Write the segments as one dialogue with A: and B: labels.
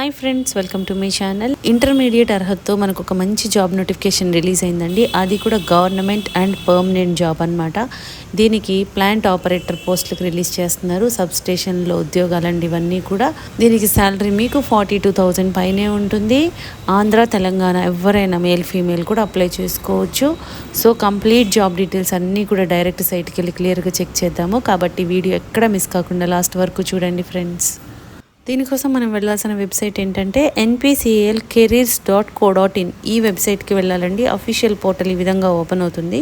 A: Hi friends welcome to my channel intermediate అర్హతతో మనకు ఒక మంచి జాబ్ నోటిఫికేషన్ రిలీజ్ అయిందండి. అది కూడా గవర్నమెంట్ అండ్ పర్మనెంట్ జాబ్ అన్నమాట. దీనికి ప్లాంట్ ఆపరేటర్ పోస్టులకు రిలీజ్ చేస్తున్నారు. సబ్ స్టేషన్లో ఉద్యోగాలండి ఇవన్నీ కూడా. దీనికి శాలరీ మీకు ఫార్టీ టూ థౌజండ్ పైనే ఉంటుంది. ఆంధ్ర తెలంగాణ ఎవరైనా మేల్ ఫీమేల్ కూడా అప్లై చేసుకోవచ్చు. సో కంప్లీట్ జాబ్ డీటెయిల్స్ అన్నీ కూడా డైరెక్ట్ సైట్కి వెళ్ళి క్లియర్గా చెక్ చేద్దాము. కాబట్టి వీడియో ఎక్కడ మిస్ కాకుండా లాస్ట్ వరకు చూడండి ఫ్రెండ్స్ దీనికోసం మనం వెళ్ళాల్సిన వెబ్సైట్ ఏంటంటే NPCL careers dot co dot in ఈ వెబ్సైట్కి వెళ్ళాలండి. అఫీషియల్ పోర్టల్ ఈ విధంగా ఓపెన్ అవుతుంది.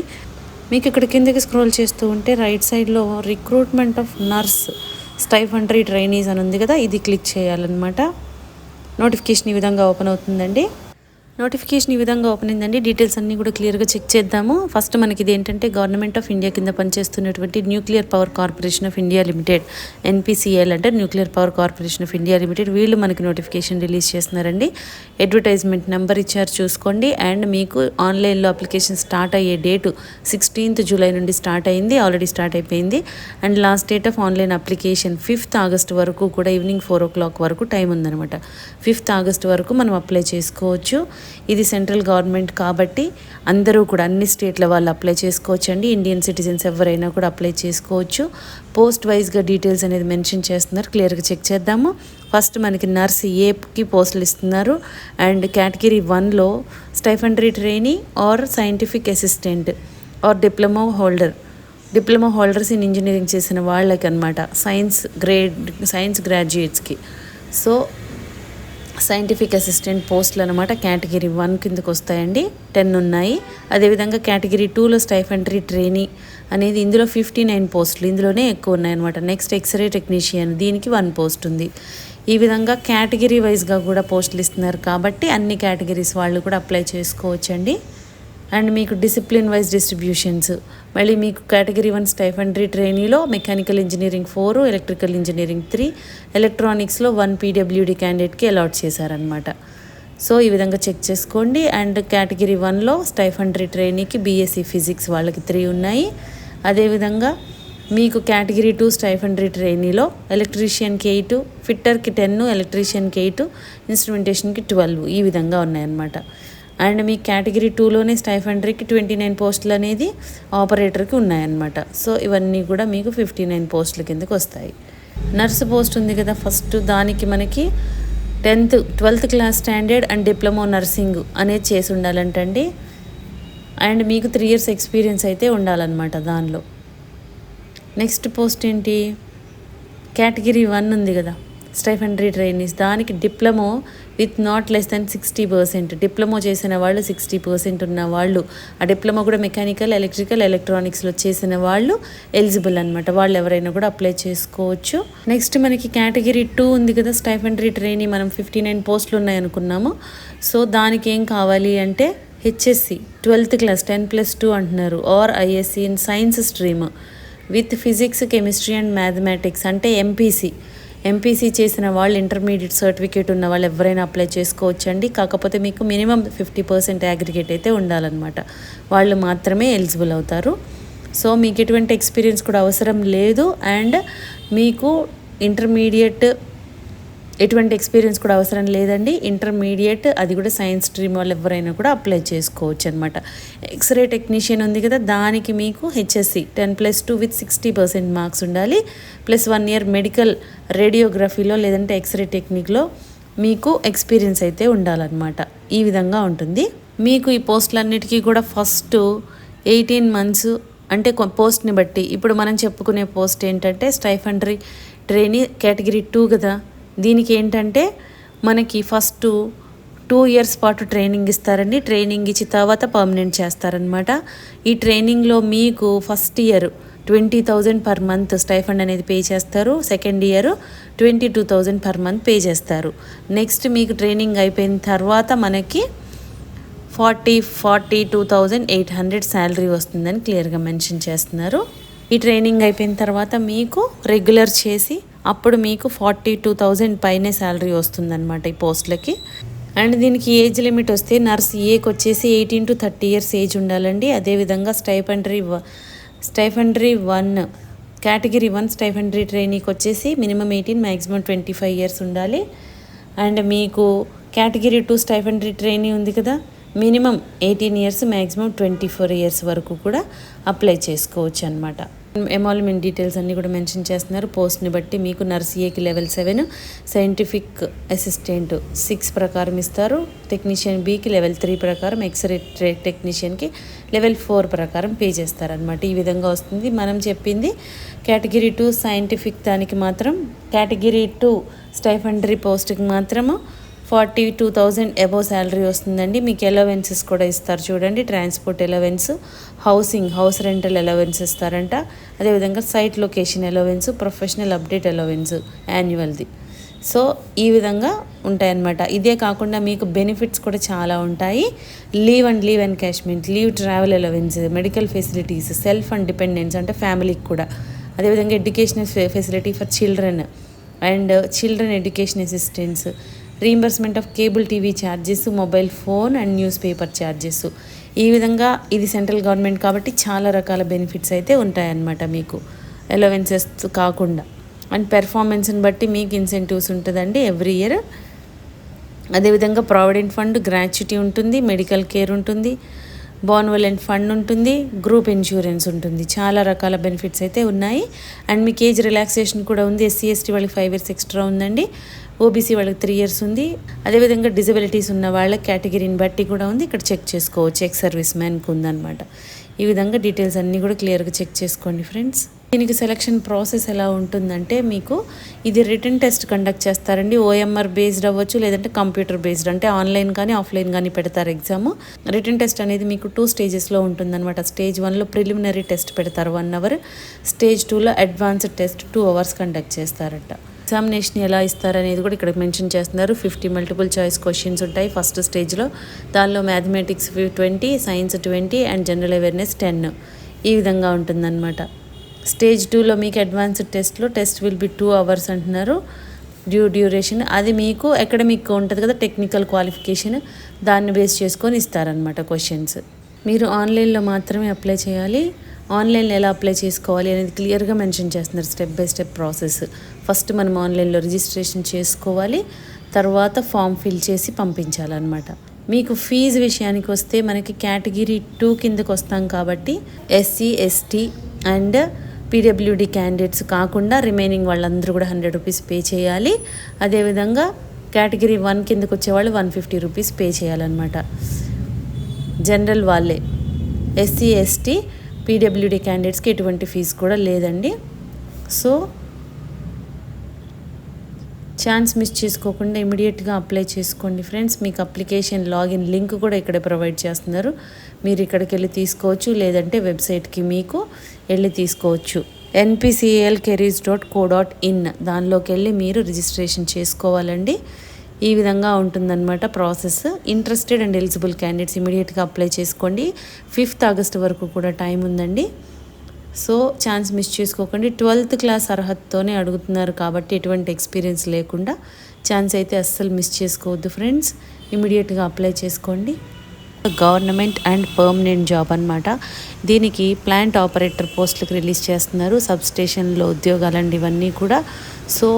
A: మీకు ఇక్కడ కిందకి స్క్రోల్ చేస్తూ ఉంటే రైట్ సైడ్లో recruitment of nurse stipendiary trainees అని ఉంది కదా ఇది క్లిక్ చేయాలన్నమాట. నోటిఫికేషన్ ఈ విధంగా ఓపెన్ అవుతుందండి. నోటిఫికేషన్ ఈ విధంగా ఓపెన్ అయిందండి. డీటెయిల్స్ అన్నీ కూడా క్లియర్గా చెక్ చేద్దాము. ఫస్ట్ మనకి ఇది ఏంటంటే గవర్నమెంట్ ఆఫ్ ఇండియా కింద పనిచేస్తున్నటువంటి nuclear power corporation of India limited NPCL అంటే nuclear power corporation of India limited వీళ్ళు మనకి నోటిఫికేషన్ రిలీజ్ చేస్తున్నారండి. అడ్వర్టైజ్మెంట్ నెంబర్ ఇచ్చారు చూసుకోండి. అండ్ మీకు ఆన్లైన్లో అప్లికేషన్ స్టార్ట్ అయ్యే డేటు సిక్స్టీన్త్ జూలై నుండి స్టార్ట్ అయింది. ఆల్రెడీ స్టార్ట్ అయిపోయింది. And last date of online application fifth August వరకు కూడా ఈవినింగ్ ఫోర్ ఓ క్లాక్ వరకు టైం ఉందనమాట ఫిఫ్త్ ఆగస్ట్ వరకు మనం అప్లై చేసుకోవచ్చు. ఇది సెంట్రల్ గవర్నమెంట్ కాబట్టి అందరూ కూడా అన్ని స్టేట్ల వాళ్ళు అప్లై చేసుకోవచ్చండి. ఇండియన్ సిటిజన్స్ ఎవరైనా కూడా అప్లై చేసుకోవచ్చు. పోస్ట్ వైజ్గా డీటెయిల్స్ అనేది మెన్షన్ చేస్తున్నారు. క్లియర్గా చెక్ చేద్దాము. ఫస్ట్ మనకి నర్స్ ఏకి పోస్టులు ఇస్తున్నారు. అండ్ కేటగిరీ వన్లో stipendiary trainee or scientific assistant or diploma holder diploma holders in engineering చేసిన వాళ్ళకి అనమాట సైన్స్ గ్రేడ్ సైన్స్ గ్రాడ్యుయేట్స్కి సో సైంటిఫిక్ అసిస్టెంట్ పోస్టులు అనమాట కేటగిరీ వన్ కిందకు వస్తాయండి. టెన్ ఉన్నాయి. అదేవిధంగా కేటగిరీ టూలో స్టైఫండరీ ట్రైనీ అనేది ఇందులో ఫిఫ్టీ నైన్ పోస్టులు ఇందులోనే ఎక్కువ ఉన్నాయన్నమాట. నెక్స్ట్ ఎక్స్రే టెక్నీషియన్ దీనికి వన్ పోస్ట్ ఉంది. ఈ విధంగా కేటగిరీ వైజ్గా కూడా పోస్టులు ఇస్తున్నారు కాబట్టి అన్ని కేటగిరీస్ వాళ్ళు కూడా అప్లై చేసుకోవచ్చండి. అండ్ మీకు డిసిప్లిన్ వైజ్ డిస్ట్రిబ్యూషన్స్ మళ్ళీ మీకు category one stipendiary ట్రైనీలో mechanical engineering four electrical engineering three ఎలక్ట్రానిక్స్లో one PWD క్యాండిడేట్కి అలాట్ చేశారనమాట సో ఈ విధంగా చెక్ చేసుకోండి. అండ్ కేటగిరీ వన్లో స్టైఫండ్రీ ట్రైనీకి బీఎస్సీ ఫిజిక్స్ వాళ్ళకి త్రీ ఉన్నాయి. అదేవిధంగా మీకు కేటగిరీ టూ స్టైఫండరీ ట్రైనీలో ఎలక్ట్రీషియన్కి ఎయిట్ ఫిట్టర్కి టెన్ ఎలక్ట్రీషియన్కి ఎయిట్ ఇన్స్ట్రుమెంటేషన్కి ట్వెల్వ్ ఈ విధంగా ఉన్నాయన్నమాట. అండ్ మీ కేటగిరీ టూలోనే స్టైఫండరీకి ట్వంటీ నైన్ పోస్టులు అనేది ఆపరేటర్కి ఉన్నాయన్నమాట. సో ఇవన్నీ కూడా మీకు ఫిఫ్టీ నైన్ పోస్టుల కిందకి వస్తాయి. నర్సు పోస్ట్ ఉంది కదా ఫస్ట్ దానికి మనకి tenth twelfth class standard and diploma nursing అనేది చేసి ఉండాలంటండి. అండ్ మీకు త్రీ ఇయర్స్ ఎక్స్పీరియన్స్ అయితే ఉండాలన్నమాట దానిలో. నెక్స్ట్ పోస్ట్ ఏంటి? కేటగిరీ వన్ ఉంది కదా. స్టైఫండరీ ట్రైనీస్ దానికి diploma with not less than sixty percent. Diploma చేసిన వాళ్ళు సిక్స్టీ పర్సెంట్ ఉన్న వాళ్ళు. ఆ డిప్లొమా కూడా మెకానికల్ ఎలక్ట్రికల్ ఎలక్ట్రానిక్స్లో చేసిన వాళ్ళు ఎలిజిబుల్ అనమాట వాళ్ళు ఎవరైనా కూడా అప్లై చేసుకోవచ్చు. నెక్స్ట్ మనకి కేటగిరీ టూ ఉంది కదా స్టైఫండరీ ట్రైనీ మనం ఫిఫ్టీ నైన్ పోస్టులు ఉన్నాయనుకున్నాము సో దానికి ఏం కావాలి అంటే HSC twelfth class ten plus two అంటున్నారు. Or ISC in science stream. With physics chemistry and mathematics అంటే ఎంపీసీ. ఎంపీసీ చేసిన వాళ్ళు ఇంటర్మీడియట్ సర్టిఫికేట్ ఉన్న వాళ్ళు ఎవరైనా అప్లై చేసుకోవచ్చండి. కాకపోతే మీకు మినిమం ఫిఫ్టీ పర్సెంట్ అగ్రిగేట్ అయితే ఉండాలన్నమాట. వాళ్ళు మాత్రమే ఎలిజిబుల్ అవుతారు. సో మీకు ఎటువంటి ఎక్స్పీరియన్స్ కూడా అవసరం లేదు. అండ్ మీకు ఇంటర్మీడియట్ ఎటువంటి ఎక్స్పీరియన్స్ కూడా అవసరం లేదండి. ఇంటర్మీడియట్ అది కూడా సైన్స్ స్ట్రీమ్ వాళ్ళు ఎవరైనా కూడా అప్లై చేసుకోవచ్చు అనమాట ఎక్స్రే టెక్నీషియన్ ఉంది కదా దానికి మీకు HSC ten plus two with sixty percent marks ఉండాలి. ప్లస్ వన్ ఇయర్ మెడికల్ రేడియోగ్రఫీలో లేదంటే ఎక్స్రే టెక్నిక్లో మీకు ఎక్స్పీరియన్స్ అయితే ఉండాలన్నమాట. ఈ విధంగా ఉంటుంది. మీకు ఈ పోస్టులన్నిటికీ కూడా ఫస్ట్ ఎయిటీన్ మంత్స్ అంటే పోస్ట్ని బట్టి ఇప్పుడు మనం చెప్పుకునే పోస్ట్ ఏంటంటే స్టైఫండరీ ట్రైనీ కేటగిరీ టూ కదా. దీనికి ఏంటంటే మనకి ఫస్ట్ టూ ఇయర్స్ పాటు ట్రైనింగ్ ఇస్తారండి. ట్రైనింగ్ ఇచ్చి తర్వాత పర్మనెంట్ చేస్తారనమాట ఈ ట్రైనింగ్లో మీకు first year twenty thousand per month stipend అనేది పే చేస్తారు. Second year twenty two thousand per month pay చేస్తారు. నెక్స్ట్ మీకు ట్రైనింగ్ అయిపోయిన తర్వాత మనకి forty forty two thousand eight hundred salary వస్తుందని క్లియర్గా మెన్షన్ చేస్తున్నారు. ఈ ట్రైనింగ్ అయిపోయిన తర్వాత మీకు రెగ్యులర్ చేసి అప్పుడు మీకు ఫార్టీ టూ థౌజండ్ పైనే శాలరీ వస్తుందన్నమాట ఈ పోస్టులకి. అండ్ దీనికి ఏజ్ లిమిట్ వస్తే నర్స్ ఏకి వచ్చేసి eighteen to thirty years age ఉండాలండి. అదేవిధంగా stipendiary stipendiary one category one stipendiary ట్రైనీకి వచ్చేసి minimum eighteen maximum twenty five years ఉండాలి. అండ్ మీకు కేటగిరీ టూ స్టైఫండరీ ట్రైనీ ఉంది కదా minimum eighteen years maximum twenty four years వరకు కూడా అప్లై చేసుకోవచ్చు అనమాట ఎమాల్మెంట్ డీటెయిల్స్ అన్నీ కూడా మెన్షన్ చేస్తున్నారు. పోస్ట్ని బట్టి మీకు నర్సీఏకి level seven scientific assistant six ప్రకారం ఇస్తారు. టెక్నీషియన్ బీకి లెవెల్ త్రీ ప్రకారం ఎక్స్రే టెక్నీషియన్కి లెవెల్ ఫోర్ ప్రకారం పే చేస్తారనమాట ఈ విధంగా వస్తుంది. మనం చెప్పింది కేటగిరీ టూ సైంటిఫిక్ దానికి మాత్రం కేటగిరీ టూ స్టైఫండరీ పోస్ట్కి మాత్రము forty two thousand above salary వస్తుందండి. మీకు ఎలవెన్సెస్ కూడా ఇస్తారు చూడండి. Transport allowance housing house rental allowance ఇస్తారంట. అదేవిధంగా site location allowance professional update allowance యాన్యువల్ది so ఈ విధంగా ఉంటాయన్నమాట. ఇదే కాకుండా మీకు బెనిఫిట్స్ కూడా చాలా ఉంటాయి. Leave and leave encashment leave travel allowance medical facilities self and dependence అంటే ఫ్యామిలీకి కూడా. అదేవిధంగా educational facility for children and children education assistance reimbursement of cable TV charges mobile phone and newspaper charges ఈ విధంగా ఇది సెంట్రల్ గవర్నమెంట్ కాబట్టి చాలా రకాల బెనిఫిట్స్ అయితే ఉంటాయన్నమాట మీకు. అలవెన్సెస్ కాకుండా. అండ్ పెర్ఫార్మెన్స్ని బట్టి మీకు ఇన్సెంటివ్స్ ఉంటుందండి ఎవ్రీ ఇయర్ అదేవిధంగా ప్రావిడెంట్ ఫండ్ గ్రాచ్యుటీ ఉంటుంది మెడికల్ కేర్ ఉంటుంది బోన్వలెంట్ ఫండ్ ఉంటుంది గ్రూప్ ఇన్సూరెన్స్ ఉంటుంది. చాలా రకాల బెనిఫిట్స్ అయితే ఉన్నాయి. అండ్ మీకు ఏజ్ రిలాక్సేషన్ కూడా ఉంది. ఎస్సీ ఎస్టీ వాళ్ళకి ఫైవ్ ఇయర్స్ ఎక్స్ట్రా ఉందండి. ఓబీసీ వాళ్ళకి త్రీ ఇయర్స్ ఉంది. అదేవిధంగా డిజబిలిటీస్ ఉన్న వాళ్ళ కేటగిరీని బట్టి కూడా ఉంది. ఇక్కడ చెక్ చేసుకోవచ్చు. ఎక్స్ సర్వీస్ మ్యాన్కి ఉందన్నమాట. ఈ విధంగా డీటెయిల్స్ అన్నీ కూడా క్లియర్గా చెక్ చేసుకోండి ఫ్రెండ్స్ దీనికి సెలక్షన్ ప్రాసెస్ ఎలా ఉంటుందంటే మీకు ఇది రిటర్న్ టెస్ట్ కండక్ట్ చేస్తారండి. ఓఎంఆర్ బేస్డ్ అవ్వచ్చు లేదంటే కంప్యూటర్ బేస్డ్ అంటే ఆన్లైన్ కానీ ఆఫ్లైన్ కానీ పెడతారు ఎగ్జామ్ రిటర్న్ టెస్ట్ అనేది మీకు టూ స్టేజెస్లో ఉంటుందన్నమాట. స్టేజ్ వన్లో ప్రిలిమినరీ టెస్ట్ పెడతారు వన్ అవర్ స్టేజ్ టూలో advanced test two hours conduct చేస్తారట. ఎగ్జామినేషన్ ఎలా ఇస్తారనేది కూడా ఇక్కడ మెన్షన్ చేస్తున్నారు. ఫిఫ్టీ మల్టిపుల్ చాయిస్ క్వశ్చన్స్ ఉంటాయి ఫస్ట్ స్టేజ్లో. దానిలో mathematics twenty science twenty and general awareness ten. ఈ విధంగా ఉంటుందన్నమాట. స్టేజ్ టూలో మీకు అడ్వాన్స్డ్ టెస్ట్లో test will be two hours అంటున్నారు. డ్యూ డ్యూరేషన్. అది మీకు అకాడమిక్ ఉంటుంది కదా టెక్నికల్ క్వాలిఫికేషన్. దాన్ని బేస్ చేసుకొని ఇస్తారనమాట క్వశ్చన్స్. మీరు ఆన్లైన్లో మాత్రమే అప్లై చేయాలి. ఆన్లైన్లో ఎలా అప్లై చేసుకోవాలి అనేది క్లియర్గా మెన్షన్ చేస్తున్నారు step by step process. First మనం ఆన్లైన్లో రిజిస్ట్రేషన్ చేసుకోవాలి తర్వాత ఫామ్ ఫిల్ చేసి పంపించాలన్నమాట. మీకు ఫీజు విషయానికి వస్తే మనకి కేటగిరీ టూ కిందకు వస్తాం కాబట్టి SC ST and PWD candidates కాకుండా రిమైనింగ్ వాళ్ళందరూ కూడా హండ్రెడ్ రూపీస్ పే చేయాలి. అదేవిధంగా కేటగిరీ వన్ కిందకు వచ్చేవాళ్ళు వన్ ఫిఫ్టీ రూపీస్ పే చేయాలన్నమాట. జనరల్ వాళ్ళే ఎస్సీ ఎస్టీ పీడబ్ల్యూడి క్యాండిడేట్స్కి ఎటువంటి ఫీజు కూడా లేదండి. సో ఛాన్స్ మిస్ చేసుకోకుండా ఇమీడియట్గా అప్లై చేసుకోండి ఫ్రెండ్స్. మీకు అప్లికేషన్ లాగిన్ లింక్ కూడా ఇక్కడ ప్రొవైడ్ చేస్తున్నారు. మీరు ఇక్కడికి వెళ్ళి తీసుకోవచ్చు లేదంటే వెబ్సైట్కి మీకు వెళ్ళి తీసుకోవచ్చు. NPCL careers dot co dot in దానిలోకి వెళ్ళి మీరు రిజిస్ట్రేషన్ చేసుకోవాలండి. ఈ విధంగా ఉంటుందన్నమాట process. Interested and eligible candidates ఇమీడియట్గా అప్లై చేసుకోండి. ఫిఫ్త్ ఆగస్ట్ వరకు కూడా టైం ఉందండి. సో ఛాన్స్ మిస్ చేసుకోకండి. ట్వెల్త్ క్లాస్ అర్హతతోనే అడుగుతున్నారు కాబట్టి ఎటువంటి ఎక్స్పీరియన్స్ లేకుండా ఛాన్స్ అయితే అస్సలు మిస్ చేసుకోవద్దు ఫ్రెండ్స్ ఇమీడియట్గా అప్లై చేసుకోండి. గవర్నమెంట్ అండ్ పర్మనెంట్ జాబ్ అనమాట దీనికి ప్లాంట్ ఆపరేటర్ పోస్టులకు రిలీజ్ చేస్తున్నారు. సబ్ స్టేషన్లో ఉద్యోగాలండి ఇవన్నీ కూడా. సో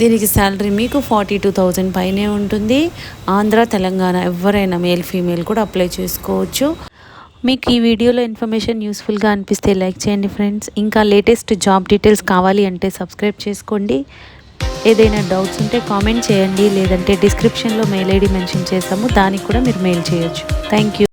A: దీనికి శాలరీ మీకు ఫార్టీ టూ థౌజండ్ పైనే ఉంటుంది. ఆంధ్ర తెలంగాణ ఎవరైనా మేల్ ఫీమేల్ కూడా అప్లై చేసుకోవచ్చు. మీకు ఈ వీడియోలో ఇన్ఫర్మేషన్ యూస్ఫుల్గా అనిపిస్తే లైక్ చేయండి ఫ్రెండ్స్ ఇంకా లేటెస్ట్ జాబ్ డీటెయిల్స్ కావాలి అంటే సబ్స్క్రైబ్ చేసుకోండి. ఏదైనా డౌట్స్ ఉంటే కామెంట్ చేయండి. లేదంటే డిస్క్రిప్షన్లో మెయిల్ ఐడి మెన్షన్ చేస్తాము. దానికి కూడా మీరు మెయిల్ చేయొచ్చు. Thank you